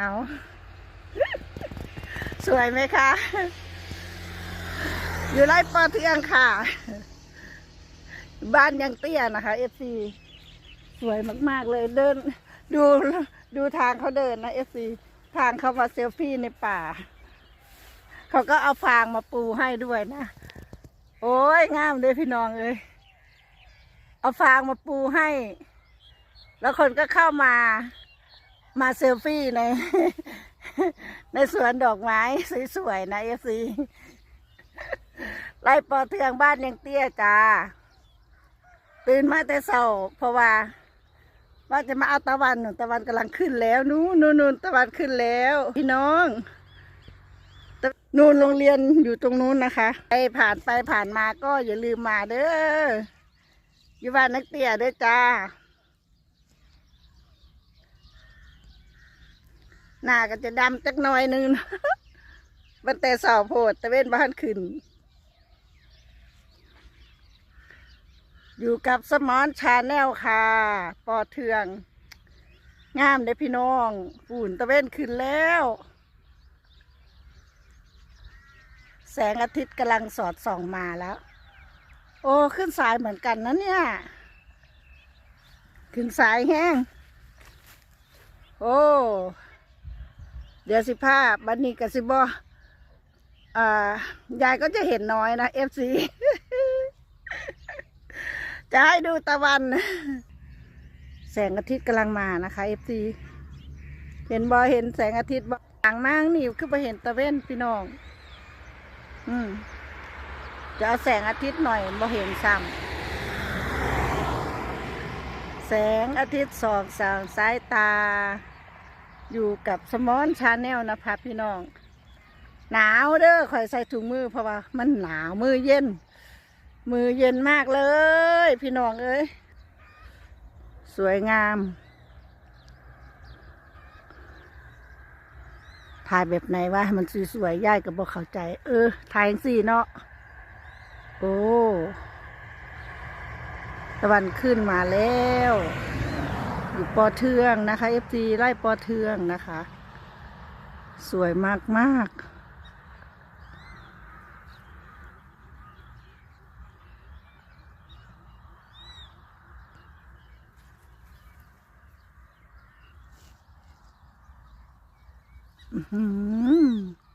เอาสวยไหมคะ อยู่ไร่ปอเทืองค่ะ บ้านยังเตี้ยนะคะเอฟซีสวยมาก ๆ เลยเดิน ดูดูทางเขาเดินนะเอฟซีทางเขามาเซลฟี่ในป่า เขาก็เอาฟางมาปูให้ด้วยนะ โอ้ยงามเลยพี่น้องเอ้ยเอาฟางมาปูให้ แล้วคนก็เข้ามา มาเซลฟี่ใน ในสวนดอกไม้สวยๆนะเอฟซีไล่ปอเทืองบ้านยังเตี้ยจ้า ตื่นมาแต่เช้าเพราะว่าว่าจะมาเอาตะวันนู่นตะวันกำลังขึ้นแล้ว นู้นนู่นนู่นตะวันขึ้นแล้ว พี่น้องนู่นโรงเรียนอยู่ตรงนู้นนะคะไปผ่านไปผ่านมาก็อย่าลืมมาเด้ออยู่บ้านนักเตี้ยเด้อจ้า หน้าก็จะดำจักหน่อยหนึงมันแต่เสาโพดตะเว้นบ้านขึ้น อยู่กับสมอนชาแนลค่ะ ปอเทือง งามเด้พี่น้องฝุ่นตะเว้นขึ้นแล้ว แสงอาทิตย์กำลังสอดส่องมาแล้ว โอ้ขึ้นสายเหมือนกันนะเนี่ย ขึ้นสายแห้ง โอ้ เดี๋ยวสิภาพบันนี้กับสิบออ่ายายก็จะเห็นน้อยนะเอฟซีจะให้ดูตะวัน แสงอาทิตย์กำลังมานะคะเอฟซีเห็นบอเห็นแสงอาทิตย์บอต่างนางนี่คือไปเห็นตะเว้นพี่น้อง อืมจะเอาแสงอาทิตย์หน่อยบอเห็นซ้ำแสงอาทิตย์ส่องสางสายตา อยู่กับสมอนชาแนลนะคะพี่น้อง หนาวเด้อคอยใส่ถุงมือเพราะว่ามันหนาวมือเย็น มือเย็นมากเลย พี่น้องเอ้ยสวยงาม ถ่ายแบบไหนวะมันสวยๆย่ายกับบอกเข้าใจ เออ ถ่ายสี่เนาะโอ้ตะวันขึ้นมาแล้ว อยู่ปอเทืองนะคะ FG ไล่ปอเทืองนะคะ สวยมากมาก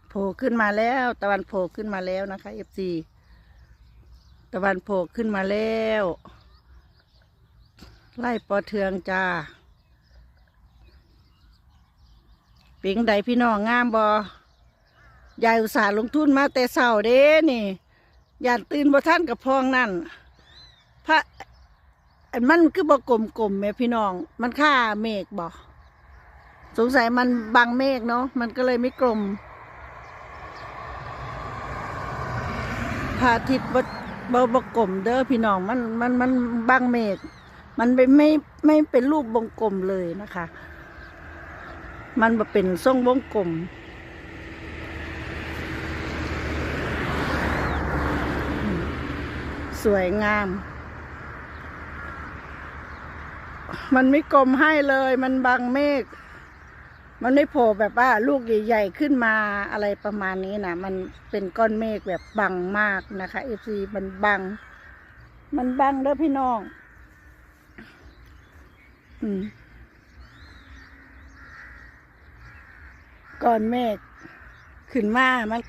โผล่ขึ้นมาแล้ว ตะวันโผล่ขึ้นมาแล้วนะคะ FG ตะวันโผล่ขึ้นมาแล้ว ไล่ปอเทืองจ้าปียงใดพี่น้องงามบอยายอุตส่าห์ลงทุนมาแต่เสาเด้นี่ยานตื่นบ่ท่านกับพองนั่นพระอันมันคือบ่กลมกลมๆแม่พี่น้อง มันค่าเมฆบ่สงสัยมันบังเมฆเนาะมันก็เลยไม่กลมพระอาทิตย์บ่บ่บ่กลมเด้อพี่น้องมันมันมันบังเมฆ มันไม่ไม่ไม่เป็นรูปวงกลมเลยนะคะ มันมาเป็นทรงวงกลม สวยงาม มันไม่กลมให้เลย มันบังเมฆ มันไม่โผล่แบบว่าลูกใหญ่ๆขึ้นมาอะไรประมาณนี้นะมันเป็นก้อนเมฆแบบบังมากนะคะเอฟซีมันบัง มันบังเด้อพี่น้อง ก้อนเมฆขึ้นมามัน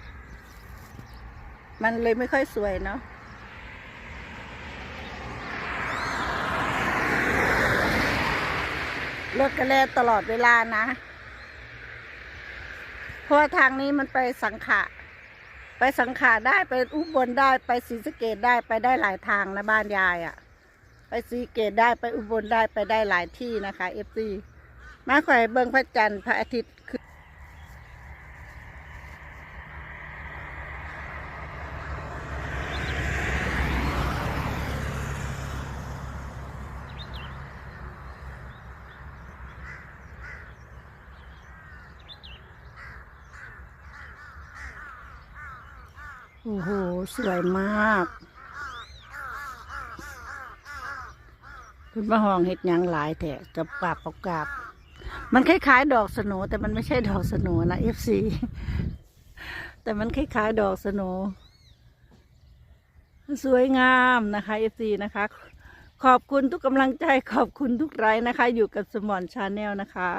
มันเลยไม่ค่อยสวยเนาะรถกระแลตลอดเวลานะ เพราะว่าทางนี้มันไปสังขะ ไปสังขะได้ไปอุบลได้ไปศรีสะเกดได้ไปได้หลายทางนะบ้านยายอะ่ะ ไปศรีเกดได้ไปอุบลได้ไปได้หลายที่นะคะเอฟซีมาข่อยเบิ่งพระจันทร์พระอาทิตย์คือโอ้โห สวยมาก คุณมาห้องเห็ดหยังหลายแถะจะปราบประกาบ มันคล้ายๆดอกสโนแต่มันไม่ใช่ดอกสโนนะเอฟซีแต่มันคล้ายๆดอกสโนสวยงามนะคะเอฟซีนะคะ ขอบคุณทุกกำลังใจขอบคุณทุกไลค์นะคะ อยู่กับสมอนชาแนลนะคะ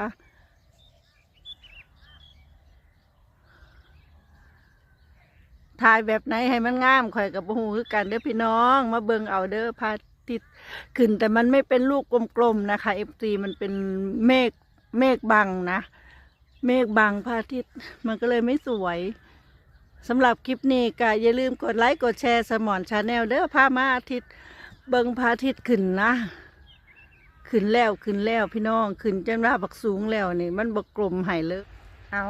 ถ่ายแบบไหนให้มันงามข่อยกับหูคือกันเด้อพี่น้อง มาเบิ่งเอาเด้อพระอา ตย์ขึ้นแต่มันไม่เป็นลูกกลมๆนะคะเอฟซีมันเป็นเมฆเมฆบังนะ เมฆบังพระอาทิตย์มันก็เลยไม่สวยสำหรับคลิปนี้ก็อย่าลืมกดไลค์กดแชร์สมอนชาแนลเด้อพามาอาทิตย์เบิงพระอาทิตย์ขึ้นนะ ขึ้นแล้วขึ้นแล้วพี่น้องขึ้นจนว่าบักสูงแล้วนี่ มันบักกลมหายเลยเอา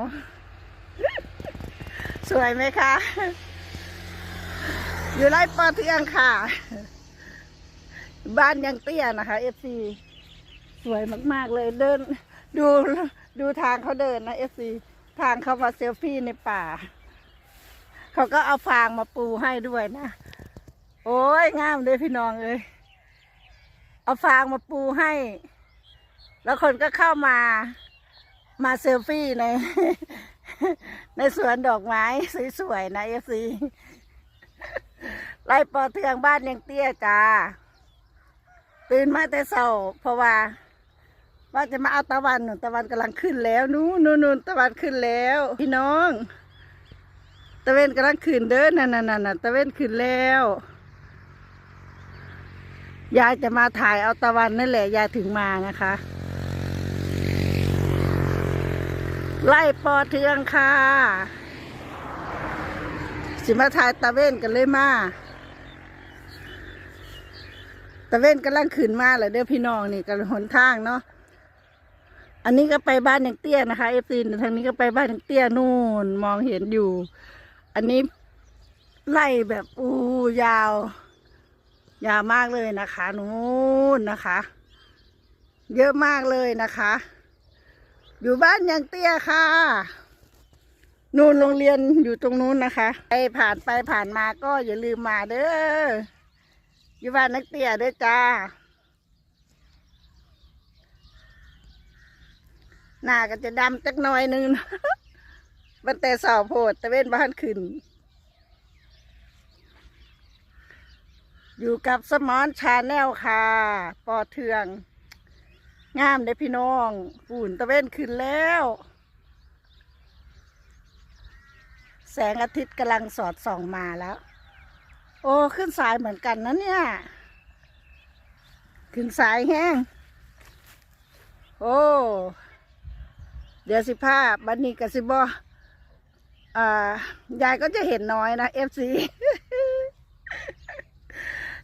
สวยไหมคะ อยู่ไร่ปอเทืองค่ะ บ้านยังเตี้ยนะคะเอฟซีสวยมากๆเลยเดิน ดูดูทางเขาเดินนะเอฟซีทางเขามาเซลฟี่ในป่า เขาก็เอาฟางมาปูให้ด้วยนะ โอ้ยงามเลยพี่น้องเอ้ยเอาฟางมาปูให้ แล้วคนก็เข้ามามาเซลฟี่ใน ในสวนดอกไม้สวยๆนะเอฟซีไล่ปอเทืองบ้านยังเตี้ยจ้า ตื่นมาแต่เช้าเพราะว่า ว่าจะมาเอาตะวันตะวันกำลังขึ้นแล้วนู้นนู่นนู่นตะวันขึ้นแล้ว พี่น้อง ตะเวนกำลังขึ้นเด้อนั่นนั่นนั่นตะเวนขึ้นแล้วยายจะมาถ่ายเอาตะวันนั่นแหละยายถึงมานะคะ ไล่ปอเทืองค่ะ สิมาถ่ายตะเวนกันเลยมา ตะเว้นกำลังขึ้นมาเลยเด้อพี่น้องนี่กันหนทางเนาะอันนี้ก็ไปบ้านยังเตี้ยนะคะเอฟซีทางนี้ก็ไปบ้านยังเตี้ยนู่นมองเห็นอยู่ อันนี้ไล่แบบอู้ยาว ยาวมากเลยนะคะนู่นนะคะ เยอะมากเลยนะคะ อยู่บ้านยังเตี้ยค่ะนู่นโรงเรียนอยู่ตรงนู้นนะคะไปผ่านไปผ่านมาก็อย่าลืมมาเด้อ อยู่บ้านนักเตี้ยเด้อจ้า หน้าก็จะดำจักหน่อยนึงบันแต่สาวโพดตะเวนบ้านขึ้น อยู่กับสมอนชาแนลค่ะ ปอเทือง งามเด้พี่น้องฝุ่นตะเวนขึ้นแล้ว แสงอาทิตย์กำลังสอดส่องมาแล้ว โอ้ ขึ้นสายเหมือนกันนะเนี่ย ขึ้นสายแห้ง โอ้ เดี๋ยวสิภาพบันนี้กับสิบออ่ายายก็จะเห็นน้อยนะเอฟซี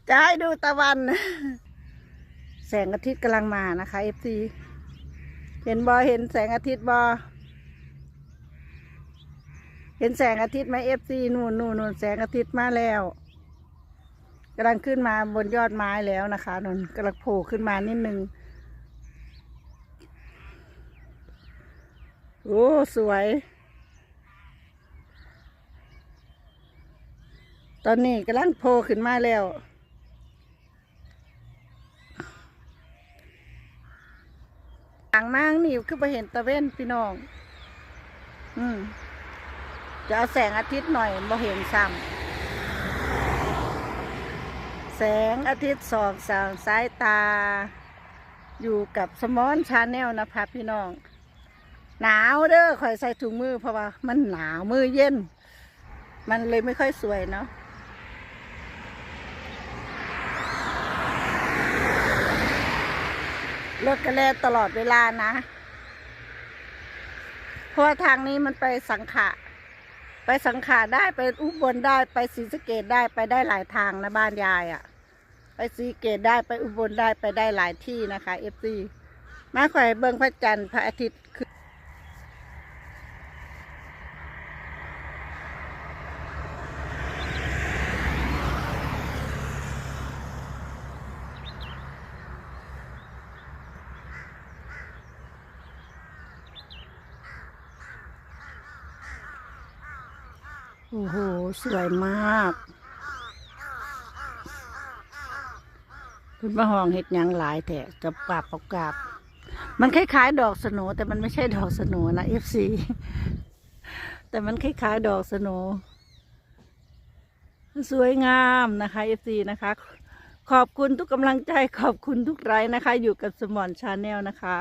จะให้ดูตะวัน แสงอาทิตย์กำลังมานะคะเอฟซีเห็นบอเห็นแสงอาทิตย์บอเห็นแสงอาทิตย์ไหมเอฟซีนู่นนู่นนู่นแสงอาทิตย์มาแล้ว กำลังขึ้นมาบนยอดไม้แล้วนะคะนนกำลังโผล่ขึ้นมานิดนึงโอ้สวย ตอนนี้กำลังโผล่ขึ้นมาแล้วหางมากนี่คือไปเห็นตะเว้นพี่น้อง อืมจะเอาแสงอาทิตย์หน่อยมาเห็นซ้ำ แสงอาทิตย์สองสางสายตา อยู่กับสมอนชาแนลนะคะพี่น้อง หนาวเด้อคอยใส่ถุงมือเพราะว่ามันหนาวมือเย็น มันเลยไม่ค่อยสวยเนาะรถกระแลตลอดเวลานะ เพราะว่าทางนี้มันไปสังขะ ไปสังขะได้ไปอุบลได้ไปศรีสะเกดได้ไปได้หลายทางนะบ้านยายอะ่ะ สะเกดได้ไปอุบลได้ไปได้หลายที่นะคะเอฟซีมาข่อยเบิ่งพระจันทร์พระอาทิตย์คือโอ้โห สวยมาก คุณมาห้องเห็ดหยังหลายแถะกับปาบประกาบ มันคล้ายๆ ดอกสโนแต่มันไม่ใช่ดอกสโนนะเอฟซีแต่มันคล้ายๆ ดอกสโนสวยงามนะคะเอฟซีนะคะ ขอบคุณทุกกำลังใจขอบคุณทุกไลค์นะคะ อยู่กับสมอนชาแนลนะคะ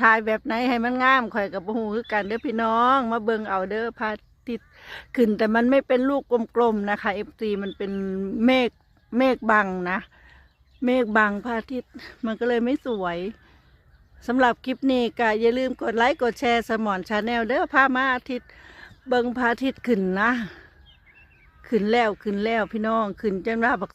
ถ่ายแบบไหนให้มันงามข่อยกับหูคือกันเด้อพี่น้อง มาเบิ่งเอาเด้อพระอาทิ ติดขึ้นแต่มันไม่เป็นลูกกลมๆนะคะเอฟซีมันเป็นเมฆเมฆบังนะ เมฆบังพระอาทิตย์มันก็เลยไม่สวยสำหรับคลิปนี้ก็อย่าลืมกดไลค์กดแชร์สมอนชาแนลเด้อพามาอาทิตย์เบิงพระอาทิตย์ขึ้นนะ ขึ้นแล้วขึ้นแล้วพี่น้องขึ้นจนว่าบัก